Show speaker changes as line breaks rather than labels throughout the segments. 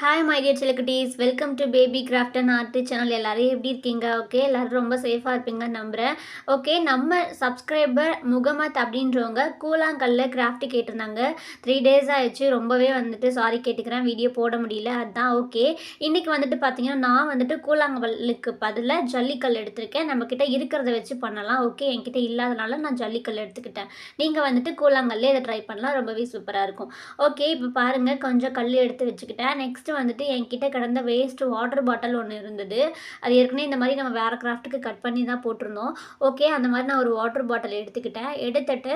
Hi my dear சிலக்குட்டீஸ் welcome to baby craft and art channel எல்லோரும் எப்படி இருக்கீங்க? Okay எல்லோரும் ரொம்ப சேஃபாக இருப்பீங்கன்னு நம்புகிறேன் ஓகே நம்ம சப்ஸ்கிரைபர் முகமத் அப்படின்றவங்க கூழாங்கல்ல கிராஃப்ட் கேட்டிருந்தாங்க. த்ரீ டேஸ் ஆயிடுச்சு ரொம்பவே வந்துட்டு சாரி கேட்டுக்கிறேன். வீடியோ போட முடியல அதுதான் ஓகே இன்றைக்கி வந்துட்டு பார்த்தீங்கன்னா நான் வந்துட்டு கூழாங்கல்லுக்கு பதிலாக ஜல்லிக்கல் எடுத்திருக்கேன். நம்மக்கிட்ட இருக்கிறத வச்சு பண்ணலாம் ஓகே என்கிட்ட இல்லாதனால நான் ஜல்லிக்கல் எடுத்துக்கிட்டேன். நீங்கள் வந்துட்டு கூழாங்கல்லே இதை ட்ரை பண்ணலாம் ரொம்பவே சூப்பராக இருக்கும். ஓகே இப்போ பாருங்கள் கொஞ்சம் கல் எடுத்து வச்சுக்கிட்டேன். நெக்ஸ்ட் நெக்ஸ்ட்டு வந்துட்டு என்கிட்ட கிடந்த வேஸ்ட் வாட்டர் பாட்டில் ஒன்று இருந்தது. அது ஏற்கனவே இந்த மாதிரி நம்ம வேறு கிராஃப்ட்டுக்கு கட் பண்ணி தான் போட்டிருந்தோம். ஓகே அந்த மாதிரி நான் ஒரு வாட்டர் பாட்டில் எடுத்துக்கிட்டேன். எடுத்துட்டு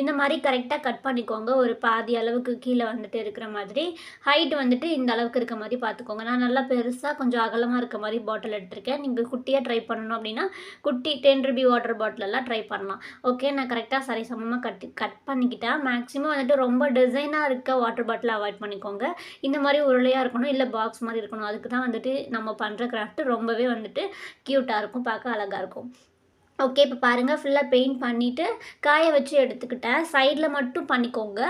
இந்த மாதிரி கரெக்டாக கட் பண்ணிக்கோங்க. ஒரு பாதி அளவுக்கு கீழே வந்துட்டு இருக்கிற மாதிரி. ஹைட் வந்துட்டு இந்த அளவுக்கு இருக்க மாதிரி பார்த்துக்கோங்க. நான் நல்லா பெருசாக கொஞ்சம் அகலமாக இருக்க மாதிரி பாட்டில் எடுத்திருக்கேன். நீங்கள் குட்டியாக ட்ரை பண்ணணும் அப்படின்னா குட்டி டென் ருபி வாட்டர் பாட்டிலெல்லாம் ட்ரை பண்ணலாம். ஓகே நான் கரெக்டாக சரி சமமாக கட் கட் பண்ணிக்கிட்டேன். மேக்ஸிமம் வந்துட்டு ரொம்ப டிசைனாக இருக்க வாட்டர் பாட்டில் அவாய்ட் பண்ணிக்கோங்க. இந்த மாதிரி உருளையாக இருக்கணும் இல்லை பாக்ஸ் மாதிரி இருக்கணும். அதுக்கு தான் வந்துட்டு நம்ம பண்ணுற கிராஃப்ட் ரொம்பவே வந்துட்டு க்யூட்டாக இருக்கும் பார்க்க அழகாக இருக்கும். ஓகே இப்போ பாருங்கள் ஃபுல்லாக பெயிண்ட் பண்ணிவிட்டு காய வச்சு எடுத்துக்கிட்டேன். சைடில் மட்டும் பண்ணிக்கோங்க.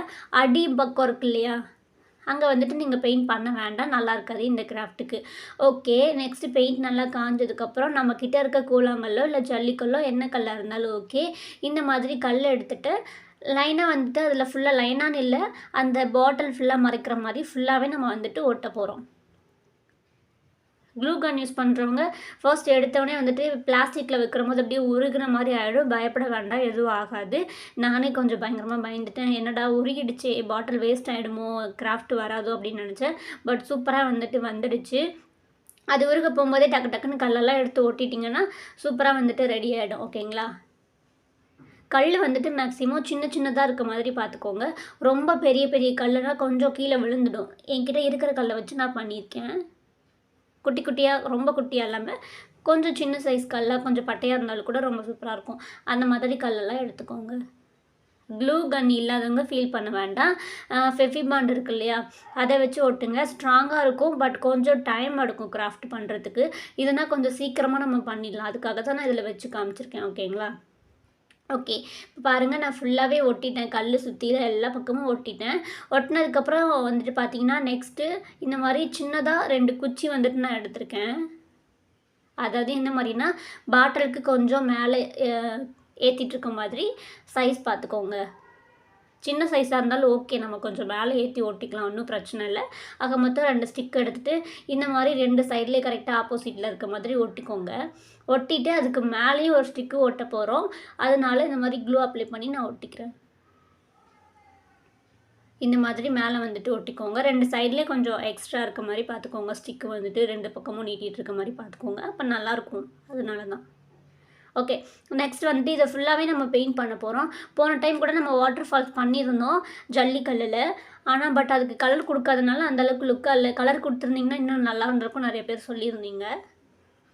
அடி பக்கம் இருக்கு இல்லையா? அங்கே வந்துட்டு நீங்கள் பெயிண்ட் பண்ண வேண்டாம். நல்லா இருக்காது இந்த கிராஃப்ட்டுக்கு ஓகே நெக்ஸ்ட்டு பெயிண்ட் நல்லா காஞ்சதுக்கப்புறம் நம்மக்கிட்ட இருக்க கூழாங்கல்லோ இல்லை ஜல்லிக்கல்லோ என்ன கல்லாக இருந்தாலும் ஓகே இந்த மாதிரி கல் எடுத்துகிட்டு லைனாக வந்துட்டு அதில் ஃபுல்லாக லைனான்னு இல்லை அந்த பாட்டில் ஃபுல்லாக மறைக்கிற மாதிரி ஃபுல்லாகவே நம்ம வந்துட்டு ஒட்ட போகிறோம் க்ளூ கன் யூஸ் பண்ணுறவங்க ஃபர்ஸ்ட் எடுத்தவொடனே வந்துட்டு பிளாஸ்டிக்கில் வைக்கிற போது அப்படியே உருகிற மாதிரி ஆகிடும் பயப்பட வேண்டாம் எதுவும் ஆகாது. நானே கொஞ்சம் பயங்கரமாக பயந்துட்டேன். என்னடா உருகிடுச்சு பாட்டில் வேஸ்ட் ஆகிடுமோ கிராஃப்ட் வராதோ அப்படின்னு நினச்சேன். பட் சூப்பராக வந்துட்டு வந்துடுச்சு. அது உருக போகும்போதே டக்கு டக்குன்னு கல்லெல்லாம் எடுத்து ஒட்டிட்டிங்கன்னா சூப்பராக வந்துட்டு ரெடி ஆகிடும் ஓகேங்களா கல் வந்துட்டு மேக்ஸிமம் சின்ன சின்னதாக இருக்க மாதிரி பார்த்துக்கோங்க ரொம்ப பெரிய பெரிய கல்லுனா கொஞ்சம் கீழே விழுந்துடும். என்கிட்ட இருக்கிற கல்லை வச்சு நான் பண்ணியிருக்கேன். குட்டி குட்டியாக ரொம்ப குட்டியாக இல்லாமல் கொஞ்சம் சின்ன சைஸ் கல்லாக கொஞ்சம் பட்டையாக இருந்தாலும் கூட ரொம்ப சூப்பராக இருக்கும். அந்த மாதிரி கல்லெல்லாம் எடுத்துக்கோங்க. க்ளூ கன் இல்லாதவங்க ஃபீல் பண்ண வேண்டாம். ஃபெஃபி பாண்ட் இருக்கு இல்லையா? அதை வச்சு ஒட்டுங்க. ஸ்ட்ராங்காக இருக்கும் பட் கொஞ்சம் டைம் எடுக்கும் கிராஃப்ட் பண்ணுறதுக்கு இதுனா கொஞ்சம் சீக்கிரமாக நம்ம பண்ணிடலாம். அதுக்காக தான் நான் இதில் வச்சு காமிச்சிருக்கேன் ஓகேங்களா ஓகே. இப்போ பாருங்கள் நான் ஃபுல்லாகவே ஒட்டிட்டேன் கல் சுற்றில எல்லா பக்கமும் ஒட்டிட்டேன் ஒட்டினதுக்கப்புறம் வந்துட்டு பார்த்தீங்கன்னா நெக்ஸ்ட்டு இந்த மாதிரி சின்னதாக ரெண்டு குச்சி வந்துட்டு நான் எடுத்திருக்கேன். அதாவது என்ன மாதிரினா பாட்டிலுக்கு கொஞ்சம் மேலே ஏற்றிட்டு இருக்க மாதிரி சைஸ் பார்த்துக்கோங்க சின்ன சைஸாக இருந்தாலும் ஓகே நம்ம கொஞ்சம் மேலே ஏற்றி ஒட்டிக்கலாம் ஒன்றும் பிரச்சனை இல்லை. ஆக மொத்தம் ரெண்டு ஸ்டிக் எடுத்துகிட்டு இந்த மாதிரி ரெண்டு சைட்லேயே கரெக்டாக ஆப்போசிட்டில் இருக்க மாதிரி ஒட்டிக்கோங்க. ஒட்டிட்டு அதுக்கு மேலேயும் ஒரு ஸ்டிக்கு ஒட்ட போகிறோம் அதனால இந்த மாதிரி க்ளூ அப்ளை பண்ணி நான் ஒட்டிக்கிறேன். இந்த மாதிரி மேலே வந்துட்டு ஒட்டிக்கோங்க. ரெண்டு சைட்லேயே கொஞ்சம் எக்ஸ்ட்ரா இருக்க மாதிரி பார்த்துக்கோங்க. ஸ்டிக்கு வந்துட்டு ரெண்டு பக்கமும் நீட்டிகிட்டு இருக்க மாதிரி பார்த்துக்கோங்க. அப்போ நல்லாயிருக்கும் அதனால தான் ஓகே நெக்ஸ்ட் வந்துட்டு இதை ஃபுல்லாகவே நம்ம பெயிண்ட் பண்ண போகிறோம் போன டைம் கூட நம்ம வாட்டர் ஃபால்ஸ் பண்ணியிருந்தோம் ஜல்லிக்கல்லில். ஆனால் பட் அதுக்கு கலர் கொடுக்காதனால அந்தளவுக்கு லுக்காக இல்லை. கலர் கொடுத்துருந்தீங்கன்னா இன்னும் நல்லா இருந்திருக்கும் நிறைய பேர் சொல்லியிருந்தீங்க.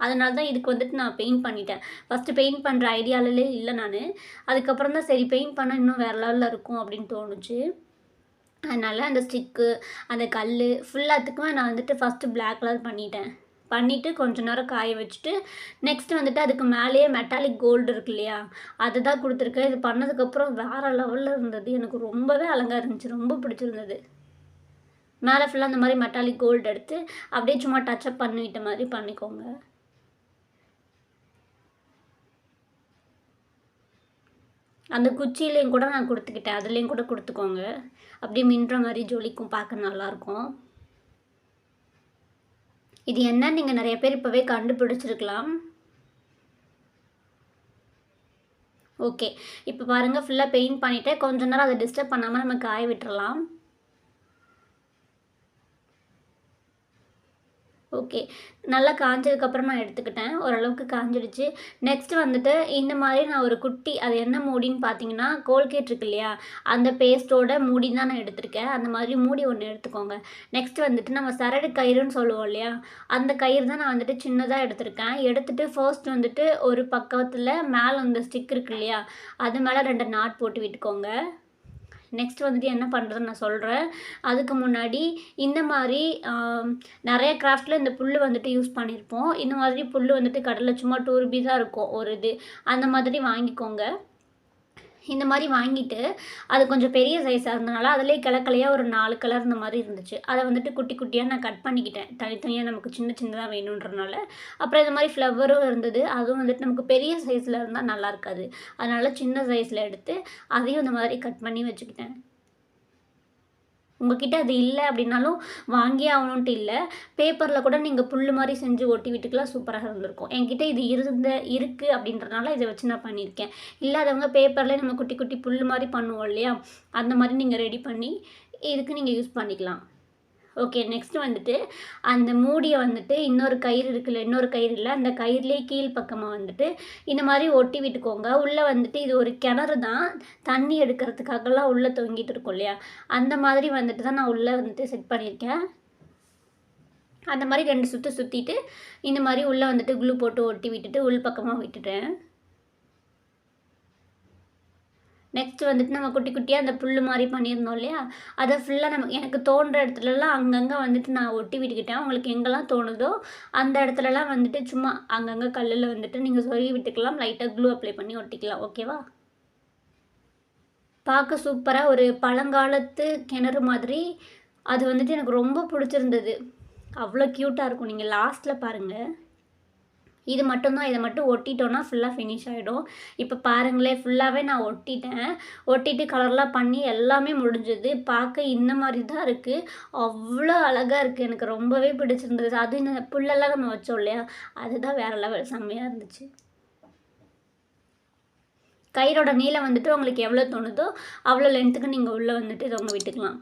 அதனால தான் இதுக்கு வந்துட்டு நான் பெயிண்ட் பண்ணிட்டேன். ஃபஸ்ட்டு பெயிண்ட் பண்ணுற ஐடியாவிலே இல்லை நான். அதுக்கப்புறம் தான் சரி பெயிண்ட் பண்ணால் இன்னும் வேறு லெவலில் இருக்கும் அப்படின்னு தோணுச்சு. அதனால் அந்த ஸ்டிக்கு அந்த கல் ஃபுல்லாத்துக்குமே நான் வந்துட்டு ஃபஸ்ட்டு பிளாக் கலர் பண்ணிட்டேன். பண்ணிவிட்டு கொஞ்ச நேரம் காய வச்சுட்டு நெக்ஸ்ட் வந்துட்டு அதுக்கு மேலேயே மெட்டாலிக் கோல்டு இருக்கு இல்லையா? அதை தான் கொடுத்துருக்கேன். இது பண்ணதுக்கப்புறம் வேறு லெவலில் இருந்தது. எனக்கு ரொம்பவே அழகாக இருந்துச்சு. ரொம்ப பிடிச்சிருந்தது. மேலே ஃபுல்லாக அந்த மாதிரி மெட்டாலிக் கோல்டு எடுத்து அப்படியே சும்மா டச்சப் பண்ணிவிட்ட மாதிரி பண்ணிக்கோங்க. அந்த குச்சியிலையும் கூட நான் கொடுத்துக்கிட்டேன். அதுலேயும் கூட கொடுத்துக்கோங்க. அப்படியே மின்ற மாதிரி ஜொலிக்கும். பார்க்க நல்லாயிருக்கும் இது என்னன்னு நீங்கள் நிறைய பேர் இப்போவே கண்டுபிடிச்சிருக்கலாம். ஓகே இப்போ பாருங்கள் ஃபுல்லாக பெயிண்ட் பண்ணிவிட்டு கொஞ்ச நேரம் அதை டிஸ்டர்ப் பண்ணாமல் நம்ம காய விட்டுறலாம். ஓகே நல்லா காஞ்சதுக்கப்புறமா நான் எடுத்துக்கிட்டேன். ஓரளவுக்கு காஞ்சிடுச்சு. நெக்ஸ்ட்டு வந்துட்டு இந்த மாதிரி நான் ஒரு குட்டி அது என்ன மூடின்னு பார்த்தீங்கன்னா கோல்கேட் இருக்கு இல்லையா? அந்த பேஸ்ட்டோட மூடி தான் நான் எடுத்திருக்கேன். அந்த மாதிரி மூடி ஒன்று எடுத்துக்கோங்க. நெக்ஸ்ட் வந்துட்டு நம்ம சரடு கயிறுன்னு சொல்லுவோம் இல்லையா? அந்த கயிறு தான் நான் வந்துட்டு சின்னதாக எடுத்திருக்கேன். எடுத்துகிட்டு ஃபர்ஸ்ட் வந்துட்டு ஒரு பக்கத்தில் மேலே அந்த ஸ்டிக் இருக்கு இல்லையா? அது மேலே ரெண்டு நாட் போட்டு விட்டுக்கோங்க. நெக்ஸ்ட் வந்துட்டு என்ன பண்ணுறதுன்னு நான் சொல்கிறேன் அதுக்கு முன்னாடி இந்த மாதிரி நிறைய கிராஃப்டில் இந்த புல் வந்துட்டு யூஸ் பண்ணியிருப்போம் இந்த மாதிரி புல் வந்துட்டு கடலில் சும்மா டூ ருபீஸாக இருக்கும் ஒரு இது. அந்த மாதிரி வாங்கிக்கோங்க. இந்த மாதிரி வாங்கிட்டு அது கொஞ்சம் பெரிய சைஸாக இருந்தனால அதிலே கிளக்கலையாக ஒரு நாலு கலர் இந்த மாதிரி இருந்துச்சு. அதை வந்துட்டு குட்டி குட்டியாக நான் கட் பண்ணிக்கிட்டேன். தனித்தனியாக நமக்கு சின்ன சின்னதாக வேணுன்றனால. அப்புறம் இந்த மாதிரி ஃப்ளவரும் இருந்தது. அதுவும் வந்துட்டு நமக்கு பெரிய சைஸில் இருந்தால் நல்லா இருக்காது. அதனால் சின்ன சைஸில் எடுத்து அதையும் இந்த மாதிரி கட் பண்ணி வச்சுக்கிட்டேன். உங்ககிட்ட அது இல்லை அப்படின்னாலும் வாங்கியே ஆகணுன்ட்டு இல்லை. பேப்பரில் கூட நீங்கள் புல் மாதிரி செஞ்சு ஒட்டி விட்டுக்கலாம் சூப்பராக இருந்திருக்கும். என்கிட்ட இது இருந்த இருக்குது அப்படின்றனால இதை வச்சு நான் பண்ணியிருக்கேன். இல்லாதவங்க பேப்பரில் நம்ம குட்டி குட்டி புல் மாதிரி பண்ணுவோம் இல்லையா? அந்த மாதிரி நீங்கள் ரெடி பண்ணி இதுக்கு நீங்கள் யூஸ் பண்ணிக்கலாம். ஓகே நெக்ஸ்ட் வந்துட்டு அந்த மூடியை வந்துட்டு இன்னொரு கயிறு இருக்குல்ல இன்னொரு கயிறு இல்லை அந்த கயிறுலேயே கீழ் பக்கமாக வந்துட்டு இந்த மாதிரி ஒட்டி விட்டுக்கோங்க. உள்ளே வந்துட்டு இது ஒரு கிணறு தான். தண்ணி எடுக்கிறதுக்காகலாம் உள்ளே தொங்கிட்டு இருக்கும் இல்லையா? அந்த மாதிரி வந்துட்டு தான் நான் உள்ளே வந்துட்டு செட் பண்ணியிருக்கேன். அந்த மாதிரி ரெண்டு சுற்று சுற்றிட்டு இந்த மாதிரி உள்ளே வந்துட்டு க்ளூ போட்டு ஒட்டி விட்டுட்டு உள் பக்கமாக விட்டுட்டேன். நெக்ஸ்ட் வந்துட்டு நம்ம குட்டி குட்டியாக அந்த புல் மாதிரி பண்ணியிருந்தோம் இல்லையா? அதை ஃபுல்லாக நம்ம எனக்கு தோன்ற இடத்துலலாம் அங்கங்கே வந்துட்டு நான் ஒட்டி விட்டுக்கிட்டேன். உங்களுக்கு எங்கெல்லாம் தோணுதோ அந்த இடத்துலலாம் வந்துட்டு சும்மா அங்கங்கே கல்லில் வந்துட்டு நீங்கள் சொருகி விட்டுக்கலாம். லைட்டாக க்ளூ அப்ளை பண்ணி ஒட்டிக்கலாம். ஓகேவா பார்க்க சூப்பராக ஒரு பழங்காலத்து கிணறு மாதிரி. அது வந்துட்டு எனக்கு ரொம்ப பிடிச்சிருந்தது. அவ்வளோ க்யூட்டாக இருக்கும். நீங்கள் லாஸ்ட்டில் பாருங்கள் இது மட்டும்தான் இதை மட்டும் ஒட்டிட்டோன்னா ஃபுல்லாக ஃபினிஷ் ஆகிடும் இப்போ பாருங்களேன் ஃபுல்லாகவே நான் ஒட்டிட்டேன். ஒட்டிட்டு கலர்லாம் பண்ணி எல்லாமே முடிஞ்சது. பார்க்க இந்த மாதிரி தான் இருக்குது அவ்வளோ அழகாக இருக்குது எனக்கு ரொம்பவே பிடிச்சிருந்தது. அதுவும் இந்த புல்லெல்லாம் நம்ம வச்சோம் இல்லையா? அதுதான் வேறு லெவல் செம்மையாக இருந்துச்சு. கயிறோட நீளம் வந்துட்டு உங்களுக்கு எவ்வளோ தோணுதோ அவ்வளோ லென்த்துக்கு நீங்கள் உள்ளே வந்துட்டு இதை உங்கள் விட்டுக்கலாம்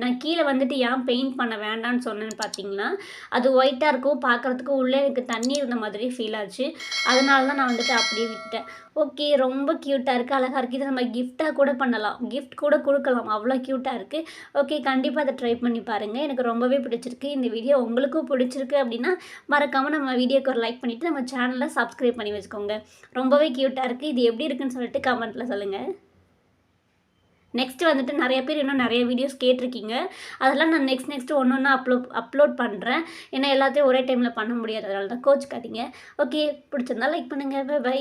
நான் கீழே வந்துட்டு ஏன் பெயிண்ட் பண்ண வேண்டாம்னு சொன்னேன்னு பார்த்தீங்கன்னா அது ஒயிட்டாக இருக்கும் பார்க்குறதுக்கு உள்ளே எனக்கு தண்ணி இருந்த மாதிரி ஃபீல் ஆச்சு. அதனால தான் நான் வந்துட்டு அப்படியே விட்டேன் ஓகே ரொம்ப க்யூட்டாக இருக்குது அழகாக இருக்குது இதை நம்ம கிஃப்டாக கூட பண்ணலாம். கிஃப்ட் கூட கொடுக்கலாம். அவ்வளோ க்யூட்டாக இருக்குது ஓகே கண்டிப்பாக அதை ட்ரை பண்ணி பாருங்கள் எனக்கு ரொம்பவே பிடிச்சிருக்கு. இந்த வீடியோ உங்களுக்கும் பிடிச்சிருக்கு அப்படின்னா மறக்காமல் நம்ம வீடியோக்கு ஒரு லைக் பண்ணிவிட்டு நம்ம சேனலில் சப்ஸ்கிரைப் பண்ணி வச்சுக்கோங்க. ரொம்பவே க்யூட்டாக இருக்குது இது எப்படி இருக்குன்னு சொல்லிட்டு கமெண்ட்டில் சொல்லுங்கள் நெக்ஸ்ட் வந்துட்டு நிறைய பேர் இன்னும் நிறைய வீடியோஸ் கேட்டிருக்கீங்க. அதெல்லாம் நான் நெக்ஸ்ட் நெக்ஸ்ட் ஒன்று ஒன்று அப்லோட் அப்லோட் பண்ணுறேன் ஏன்னா எல்லாத்தையும் ஒரே டைமில் பண்ண முடியாது. அதனால தான் கோச்சுக்காதீங்க ஓகே பிடிச்சிருந்தா லைக் பண்ணுங்கள் பை